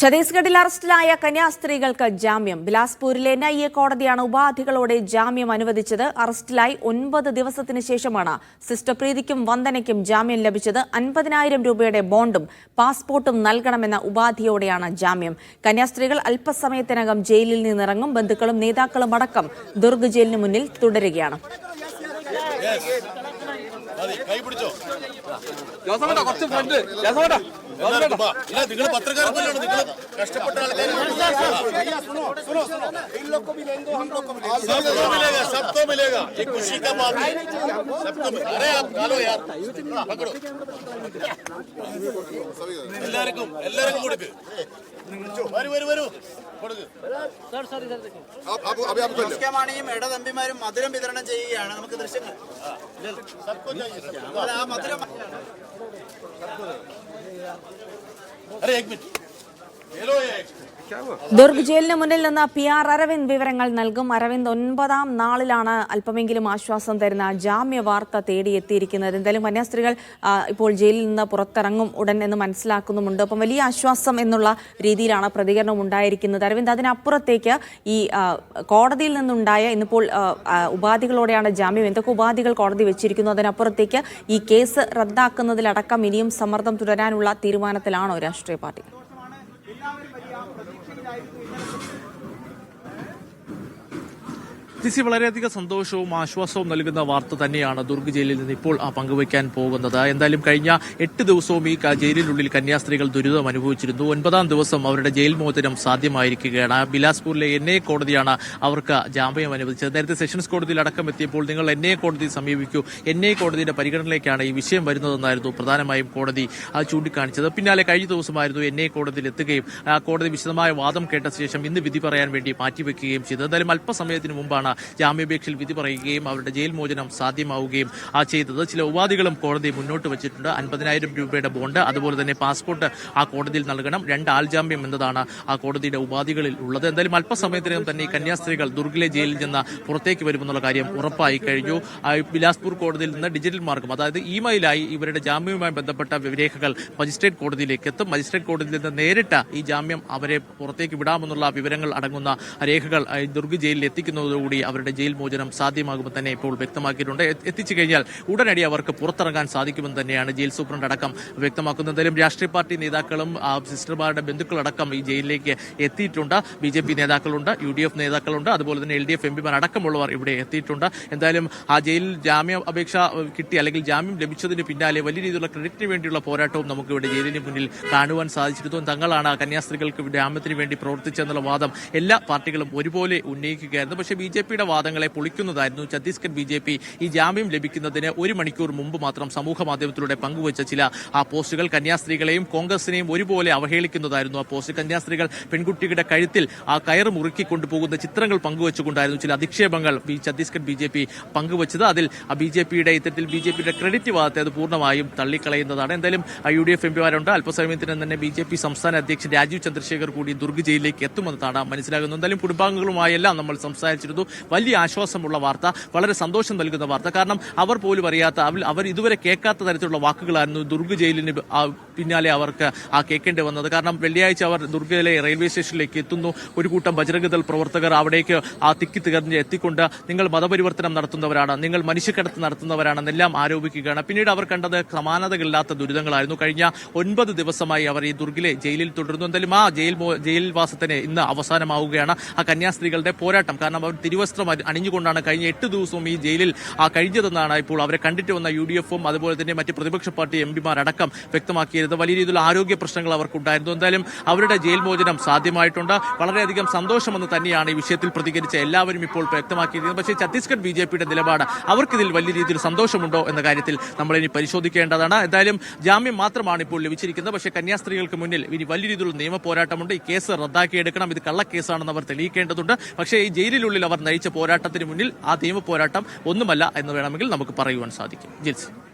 ഛത്തീസ്ഗഡിൽ അറസ്റ്റിലായ കന്യാസ്ത്രീകൾക്ക് ജാമ്യം. ബിലാസ്പൂരിലെ എൻ ഐ എ കോടതിയാണ് ഉപാധികളോടെ ജാമ്യം അനുവദിച്ചത്. അറസ്റ്റിലായി ഒൻപത് ദിവസത്തിന് ശേഷമാണ് സിസ്റ്റർ പ്രീതിക്കും വന്ദനയ്ക്കും ജാമ്യം ലഭിച്ചത്. അൻപതിനായിരം രൂപയുടെ ബോണ്ടും പാസ്പോർട്ടും നൽകണമെന്ന ഉപാധിയോടെയാണ് ജാമ്യം. കന്യാസ്ത്രീകൾ അല്പസമയത്തിനകം ജയിലിൽ നിന്നിറങ്ങും. ബന്ധുക്കളും നേതാക്കളും അടക്കം ദുർഗ് ജയിലിന് മുന്നിൽ തുടരുകയാണ്. കൈ പിടിച്ചോ ജോസഫേട്ടാ കുറച്ച് ഫ്രണ്ട് ജോസഫേട്ടാ എല്ലാവർക്കും വാ. ഇല്ല നിങ്ങൾ പത്രക്കാരൊന്നുമല്ലോ നിങ്ങൾ കഷ്ടപ്പെട്ട ആൾക്കാർ सबको मिलेगा सबको मिलेगा ये खुशी का बात है सबको मिल- अरे आप खा लो यार पकड़ो എല്ലാവർക്കും എല്ലാവർക്കും കൊടുക്ക് വരൂ വരൂ വരൂ കൊടുക്ക് മുഖ്യമാണിയും ഇടതമ്പിമാരും മധുരം വിതരണം ചെയ്യുകയാണ് നമുക്ക് ദൃശ്യങ്ങൾ ആ മധുരം അരെ മിനിറ്റ് ദുർഗ് ജയിലിന് മുന്നിൽ നിന്ന് പി ആർ അരവിന്ദ് വിവരങ്ങൾ നൽകും. അരവിന്ദ് ഒൻപതാം നാളിലാണ് അല്പമെങ്കിലും ആശ്വാസം തരുന്ന ജാമ്യ വാർത്ത തേടിയെത്തിയിരിക്കുന്നത്. എന്തായാലും കന്യാസ്ത്രീകൾ ഇപ്പോൾ ജയിലിൽ നിന്ന് പുറത്തിറങ്ങും ഉടൻ എന്ന് മനസ്സിലാക്കുന്നുമുണ്ട്. അപ്പം വലിയ ആശ്വാസം എന്നുള്ള രീതിയിലാണ് പ്രതികരണം ഉണ്ടായിരിക്കുന്നത്. അരവിന്ദ് അതിനപ്പുറത്തേക്ക് ഈ കോടതിയിൽ നിന്നുണ്ടായ ഇന്നിപ്പോൾ ഉപാധികളോടെയാണ് ജാമ്യം. എന്തൊക്കെ ഉപാധികൾ കോടതി വെച്ചിരിക്കുന്നു? അതിനപ്പുറത്തേക്ക് ഈ കേസ് റദ്ദാക്കുന്നതിലടക്കം ഇനിയും സമ്മർദ്ദം തുടരാനുള്ള തീരുമാനത്തിലാണോ രാഷ്ട്രീയ പാർട്ടി ജിസി വളരെയധികം സന്തോഷവും ആശ്വാസവും നൽകുന്ന വാർത്ത തന്നെയാണ് ദുർഗ് ജയിലിൽ നിന്ന് ഇപ്പോൾ പങ്കുവയ്ക്കാൻ പോകുന്നത്. എന്തായാലും കഴിഞ്ഞ എട്ട് ദിവസവും ഈ ജയിലിനുള്ളിൽ കന്യാസ്ത്രീകൾ ദുരിതം അനുഭവിച്ചിരുന്നു. ഒൻപതാം ദിവസം അവരുടെ ജയിൽ മോചനം സാധ്യമായിരിക്കുകയാണ്. ബിലാസ്പൂരിലെ എൻ എ കോടതിയാണ് അവർക്ക് ജാമ്യം അനുവദിച്ചത്. നേരത്തെ സെഷൻസ് കോടതിയിൽ അടക്കം എത്തിയപ്പോൾ നിങ്ങൾ എൻ എ കോടതി സമീപിക്കൂ. എൻ എ കോടതിയുടെ പരിഗണനയിലേക്കാണ് ഈ വിഷയം വരുന്നതെന്നായിരുന്നു പ്രധാനമായും കോടതി ചൂണ്ടിക്കാണിച്ചത്. പിന്നാലെ കഴിഞ്ഞ ദിവസമായിരുന്നു എൻ എ കോടതിയിൽ എത്തുകയും കോടതി വിശദമായ വാദം കേട്ട ശേഷം ഇന്ന് വിധി പറയാൻ വേണ്ടി മാറ്റിവെക്കുകയും ചെയ്തത്. എന്തായാലും അല്പസമയത്തിന് മുമ്പാണ് ജാമ്യാപേക്ഷയിൽ വിധി പറയുകയും അവരുടെ ജയിൽ മോചനം സാധ്യമാവുകയും ആ ചെയ്തത്. ചില ഉപാധികളും കോടതി മുന്നോട്ട് വെച്ചിട്ടുണ്ട്. അൻപതിനായിരം രൂപയുടെ ബോണ്ട് അതുപോലെ തന്നെ പാസ്പോർട്ട് ആ കോടതിയിൽ നൽകണം. രണ്ട് ആൾ ജാമ്യം എന്നതാണ് ആ കോടതിയുടെ ഉപാധികളിൽ ഉള്ളത്. എന്തായാലും അല്പസമയത്തിനകം തന്നെ ഈ കന്യാസ്ത്രീകൾ ദുർഗിലെ ജയിലിൽ നിന്ന് പുറത്തേക്ക് വരുമെന്നുള്ള കാര്യം ഉറപ്പായി കഴിഞ്ഞു. ബിലാസ്പൂർ കോടതിയിൽ നിന്ന് ഡിജിറ്റൽ മാർഗം അതായത് ഇമെയിലായി ഇവരുടെ ജാമ്യവുമായി ബന്ധപ്പെട്ട രേഖകൾ മജിസ്ട്രേറ്റ് കോടതിയിലേക്ക് എത്തും. മജിസ്ട്രേറ്റ് കോടതിയിൽ നിന്ന് നേരിട്ട് ഈ ജാമ്യം അവരെ പുറത്തേക്ക് വിടാമെന്നുള്ള വിവരങ്ങൾ അടങ്ങുന്ന രേഖകൾ ദുർഗ് ജയിലിൽ എത്തിക്കുന്നതോടുകൂടി അവരുടെ ജയിൽ മോചനം സാധ്യമാകുമെന്ന് തന്നെ ഇപ്പോൾ വ്യക്തമാക്കിയിട്ടുണ്ട്. എത്തിച്ചു കഴിഞ്ഞാൽ ഉടനടി അവർക്ക് പുറത്തിറങ്ങാൻ സാധിക്കുമെന്ന് തന്നെയാണ് ജയിൽ സൂപ്രണ്ട് അടക്കം വ്യക്തമാക്കുന്നത്. രാഷ്ട്രീയ പാർട്ടി നേതാക്കളും സിസ്റ്റർമാരുടെ ബന്ധുക്കളടക്കം ഈ ജയിലിലേക്ക് എത്തിയിട്ടുണ്ട്. ബി ജെ പി നേതാക്കളുണ്ട് യു ഡി എഫ് നേതാക്കളുണ്ട് അതുപോലെ തന്നെ എൽ ഡി എഫ് എം പിമാർ അടക്കമുള്ളവർ ഇവിടെ എത്തിയിട്ടുണ്ട്. എന്തായാലും ആ ജയിലിൽ ജാമ്യ അപേക്ഷ കിട്ടി അല്ലെങ്കിൽ ജാമ്യം ലഭിച്ചതിന് പിന്നാലെ വലിയ രീതിയിലുള്ള ക്രെഡിറ്റിന് വേണ്ടിയുള്ള പോരാട്ടവും നമുക്ക് ഇവിടെ ജയിലിന് മുന്നിൽ കാണുവാൻ സാധിച്ചിരുന്നു തങ്ങളാണ് കന്യാസ്ത്രീകൾക്ക് ജാമ്യത്തിന് വേണ്ടി പ്രവർത്തിച്ചെന്നുള്ള വാദം എല്ലാ പാർട്ടികളും ഒരുപോലെ ഉന്നയിക്കുകയായിരുന്നു. പക്ഷേ ബി ജെ പിയുടെ വാദങ്ങളെ പൊളിക്കുന്നതായിരുന്നു ഛത്തീസ്ഗഡ് ബി ഈ ജാമ്യം ലഭിക്കുന്നതിന് ഒരു മണിക്കൂർ മുമ്പ് മാത്രം സമൂഹ മാധ്യമത്തിലൂടെ പങ്കുവച്ച ചില ആ പോസ്റ്റുകൾ കന്യാസ്ത്രീകളെയും കോൺഗ്രസിനെയും ഒരുപോലെ അവഹേളിക്കുന്നതായിരുന്നു ആ പോസ്റ്റ്. കന്യാസ്ത്രീകൾ പെൺകുട്ടിയുടെ കഴുത്തിൽ ആ കയറ് മുറുക്കി കൊണ്ടുപോകുന്ന ചിത്രങ്ങൾ പങ്കുവച്ചുകൊണ്ടായിരുന്നു ചില അധിക്ഷേപങ്ങൾ ഈ ഛത്തീസ്ഗഡ് ബി പങ്കുവച്ചത്. അതിൽ ആ ബി ജെ പിയുടെ ഇത്തരത്തിൽ ബി ജെ പിയുടെ ക്രെഡിറ്റ് വാദത്തെ അത് പൂർണമായും തള്ളിക്കളയുന്നതാണ്. എന്തായാലും യു ഡി എഫ് എംപിമാരുണ്ട് അല്പസമയത്തിന് തന്നെ ബി ജെ പി സംസ്ഥാന അധ്യക്ഷൻ രാജീവ് ചന്ദ്രശേഖർ കൂടി ദുർഗ് ജയിലിലേക്ക് എത്തുമെന്നതാണ് മനസ്സിലാകുന്നത്. എന്തായാലും കുടുംബാംഗങ്ങളുമായെല്ലാം നമ്മൾ സംസാരിച്ചിരുന്നു. വലിയ ആശ്വാസമുള്ള വാർത്ത വളരെ സന്തോഷം നൽകുന്ന വാർത്ത. കാരണം അവർ പോലും അറിയാത്ത അവർ- ഇതുവരെ കേൾക്കാത്ത തരത്തിലുള്ള വാക്കുകളായിരുന്നു ദുർഗ് ജയിലിന് പിന്നാലെ അവർക്ക് ആ കേൾക്കേണ്ടി വന്നത്. കാരണം വെള്ളിയാഴ്ച അവർ ദുർഗയിലെ റെയിൽവേ സ്റ്റേഷനിലേക്ക് എത്തുന്നു. ഒരു കൂട്ടം ബജരംഗദൾ പ്രവർത്തകർ അവിടേക്ക് ആ തിക്കി തികഞ്ഞ് എത്തിക്കൊണ്ട് നിങ്ങൾ മതപരിവർത്തനം നടത്തുന്നവരാണ് നിങ്ങൾ മനുഷ്യക്കടത്ത് നടത്തുന്നവരാണെന്നെല്ലാം ആരോപിക്കുകയാണ്. പിന്നീട് അവർ കണ്ടത് സമാനതകളില്ലാത്ത ദുരിതങ്ങളായിരുന്നു. കഴിഞ്ഞ ഒൻപത് ദിവസമായി അവർ ഈ ദുർഗിലെ ജയിലിൽ തുടരുന്നു. എന്തായാലും ആ ജയിൽ ജയിൽവാസത്തിന് ഇന്ന് അവസാനമാവുകയാണ് ആ കന്യാസ്ത്രീകളുടെ പോരാട്ടം. കാരണം അവർ തിരുവസ്ത്രം അണിഞ്ഞുകൊണ്ടാണ് കഴിഞ്ഞ എട്ട് ദിവസവും ഈ ജയിലിൽ ആ കഴിഞ്ഞതെന്നാണ് ഇപ്പോൾ അവരെ കണ്ടിട്ട് വന്ന യു ഡി എഫും അതുപോലെ തന്നെ മറ്റ് പ്രതിപക്ഷ പാർട്ടി എം പിമാരടക്കം വ്യക്തമാക്കിയത് വലിയ രീതിയിലുള്ള ആരോഗ്യ പ്രശ്നങ്ങൾ അവർക്കുണ്ടായിരുന്നു. എന്തായാലും അവരുടെ ജയിൽ മോചനം സാധ്യമായിട്ടുണ്ട്. വളരെയധികം സന്തോഷമെന്ന് തന്നെയാണ് ഈ വിഷയത്തിൽ പ്രതികരിച്ച എല്ലാവരും ഇപ്പോൾ വ്യക്തമാക്കിയിരിക്കുന്നത്. പക്ഷേ ഛത്തീസ്ഗഡ് ബി ജെ പിയുടെ നിലപാട് അവർക്കിതിൽ വലിയ രീതിയിൽ സന്തോഷമുണ്ടോ എന്ന കാര്യത്തിൽ നമ്മൾ ഇനി പരിശോധിക്കേണ്ടതാണ്. എന്തായാലും ജാമ്യം മാത്രമാണ് ഇപ്പോൾ ലഭിച്ചിരിക്കുന്നത്. പക്ഷേ കന്യാസ്ത്രീകൾക്ക് മുന്നിൽ ഇനി വലിയ രീതിയിലുള്ള നിയമ പോരാട്ടമുണ്ട്. ഈ കേസ് റദ്ദാക്കിയെടുക്കണം. ഇത് കള്ളക്കേസാണെന്ന് അവർ തെളിയിക്കേണ്ടതുണ്ട്. പക്ഷേ ഈ ജയിലിനുള്ളിൽ അവർ നയിച്ച പോരാട്ടത്തിന് മുന്നിൽ ആ നിയമ പോരാട്ടം ഒന്നുമല്ല എന്ന് വേണമെങ്കിൽ നമുക്ക് പറയുവാൻ സാധിക്കും. ജിൽസി.